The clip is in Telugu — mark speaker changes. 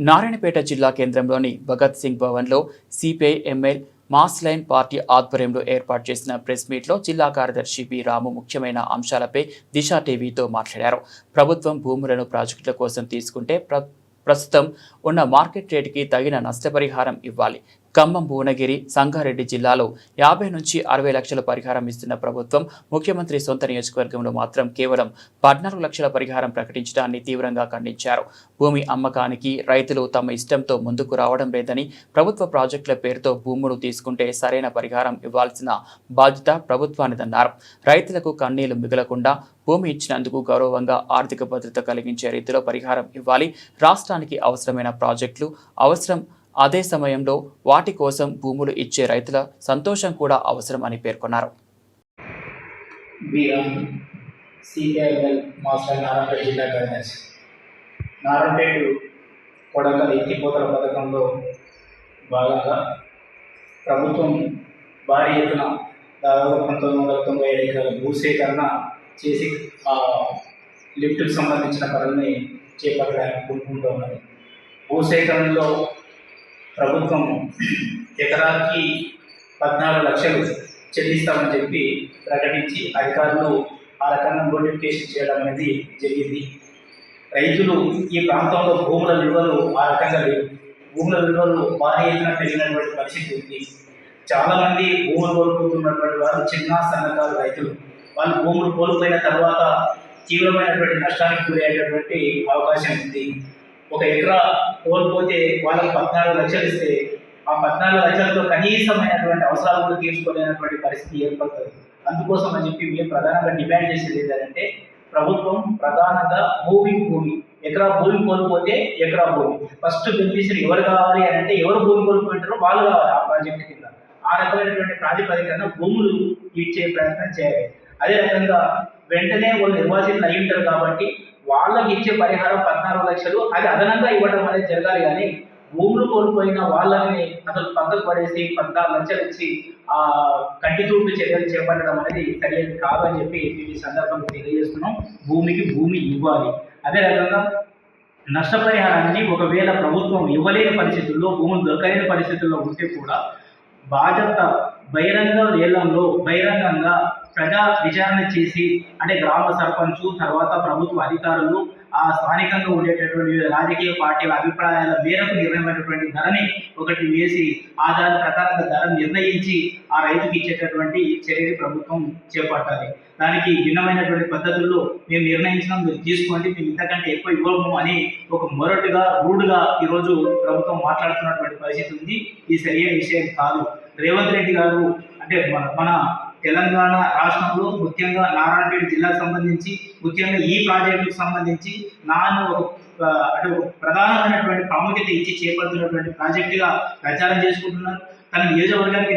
Speaker 1: నారాయణపేట జిల్లా కేంద్రంలోని భగత్ సింగ్ భవన్లో CPI ML mass line party ఆధ్వర్యంలో ఏర్పాటు చేసిన ప్రెస్ మీట్లో జిల్లా కార్యదర్శి బి రాము ముఖ్యమైన అంశాలపై దిశ టీవీతో మాట్లాడారు. ప్రభుత్వం భూములను ప్రాజెక్టుల కోసం తీసుకుంటే ప్ర ప్రస్తుతం ఉన్న మార్కెట్ రేటుకి తగిన నష్టపరిహారం ఇవ్వాలి. ఖమ్మం భువనగిరి సంగారెడ్డి జిల్లాలో యాభై నుంచి అరవై లక్షల పరిహారం ఇస్తున్న ప్రభుత్వం ముఖ్యమంత్రి సొంత నియోజకవర్గంలో మాత్రం కేవలం పద్నాలుగు లక్షల పరిహారం ప్రకటించడాన్ని తీవ్రంగా ఖండించారు. భూమి అమ్మకానికి రైతులు తమ ఇష్టంతో ముందుకు రావడం లేదని ప్రభుత్వ ప్రాజెక్టుల పేరుతో భూములు తీసుకుంటే సరైన పరిహారం ఇవ్వాల్సిన బాధ్యత ప్రభుత్వానిదన్నారు రైతులకు కన్నీళ్ళు మిగలకుండా భూమి ఇచ్చినందుకు గౌరవంగా ఆర్థిక భద్రత కలిగించే రీతిలో పరిహారం ఇవ్వాలి. రాష్ట్రానికి అవసరమైన ప్రాజెక్టులు అవసరం అదే సమయంలో వాటి కోసం భూములు ఇచ్చే రైతుల సంతోషం కూడా అవసరం అని పేర్కొన్నారు.
Speaker 2: సిపిఐఎల్ మాస్టర్ నారాయణపేట జిల్లా కార్యదర్శి నారాయణపేట కొడంగల్ ఎత్తిపోతల పథకంలో భాగంగా ప్రభుత్వం భారీ ఎత్తున దాదాపు పంతొమ్మిది వందల తొంభై ఐదు ఎకరాల భూసేకరణ చేసి ఆ లిఫ్ట్కి సంబంధించిన పనుల్ని చేపట్టడానికి కోరుకుంటూ ఉన్నది. భూసేకరణలో ప్రభుత్వం ఎకరాకి పద్నాలుగు లక్షలు చెల్లిస్తామని చెప్పి ప్రకటించి అధికారులు ఆ రకంగా నోటిఫికేషన్ చేయడం అనేది జరిగింది. రైతులు ఈ ప్రాంతంలో భూముల విలువలు ఆ రకంగా లేవు. భూముల విలువలు భారీ ఎత్తున పెరిగినటువంటి పరిస్థితి ఉంది. చాలామంది భూములు కోల్పోతున్నటువంటి వారు చిన్న సన్నకారు రైతులు. వాళ్ళు భూములు కోల్పోయిన తర్వాత తీవ్రమైనటువంటి నష్టానికి గురయ్యేటటువంటి అవకాశం ఉంది. ఒక ఎకరా కోల్పోతే వాళ్ళకి పద్నాలుగు లక్షలు ఇస్తే ఆ పద్నాలుగు లక్షలతో కనీసమైనటువంటి అవసరాలు కూడా తీర్చుకోలేనటువంటి పరిస్థితి ఏర్పడుతుంది. అందుకోసం అని చెప్పి మేము ప్రధానంగా డిమాండ్ చేసేది ఏంటంటే ప్రభుత్వం ప్రధానంగా భూమి భూమి ఎకరా భూమి కోల్పోతే ఎకరా భూమి. ఫస్ట్ బెనిఫిషరీ ఎవరు కావాలి అని అంటే ఎవరు భూమి కోల్పోయింటారో వాళ్ళు కావాలి ఆ ప్రాజెక్ట్ కింద. ఆ రకమైనటువంటి ప్రాతిపదికన భూములు ఇచ్చే ప్రయత్నం చేయాలి. అదే రకంగా వెంటనే వాళ్ళు నిర్వాసితులు అయి ఉంటారు కాబట్టి వాళ్ళకి ఇచ్చే పరిహారం పద్నాలుగు లక్షలు అది అదనంగా ఇవ్వడం అనేది జరగాలి కానీ భూములు కోల్పోయిన వాళ్ళని అసలు పక్కకు పడేసి పద్నాలుగు లక్షలు ఇచ్చి ఆ కంటి చూపు చర్యలు చేపట్టడం అనేది సరైనది కాదు అని చెప్పి ఈ సందర్భంగా తెలియజేస్తున్నాం. భూమికి భూమి ఇవ్వాలి. అదే రకంగా నష్టపరిహారాన్ని ఒకవేళ ప్రభుత్వం ఇవ్వలేని పరిస్థితుల్లో భూములు దొరకలేని పరిస్థితుల్లో ఉంటే కూడా బాధ్యత బహిరంగ వేలంలో బహిరంగంగా ప్రజా విచారణ చేసి అంటే గ్రామ సర్పంచ్ తర్వాత ప్రభుత్వ అధికారులు ఆ స్థానికంగా ఉండేటటువంటి వివిధ రాజకీయ పార్టీల అభిప్రాయాల మేరకు నిర్ణయమైనటువంటి ధరని ఒకటి వేసి ఆ దాని ప్రకారంగా ధర నిర్ణయించి ఆ రైతుకి ఇచ్చేటటువంటి చర్యని ప్రభుత్వం చేపట్టాలి. దానికి భిన్నమైనటువంటి పద్ధతుల్లో మేము నిర్ణయించడం మీరు తీసుకోండి మేము ఇంతకంటే ఎక్కువ ఇవ్వము అని ఒక మొరటుగా రూడ్గా ఈరోజు ప్రభుత్వం మాట్లాడుతున్నటువంటి పరిస్థితి ఉంది. ఇది సరైన విషయం కాదు. రేవంత్ రెడ్డి గారు అంటే మన మన తెలంగాణ రాష్ట్రంలో ముఖ్యంగా నారాయణపేట జిల్లాకు సంబంధించి ముఖ్యంగా ఈ ప్రాజెక్టుకు సంబంధించి నాను ఒక అంటే ప్రధానమైనటువంటి ప్రాముఖ్యత ఇచ్చి చేపడుతున్నటువంటి ప్రాజెక్టుగా ప్రచారం చేసుకుంటున్నారు. తన నియోజకవర్గానికి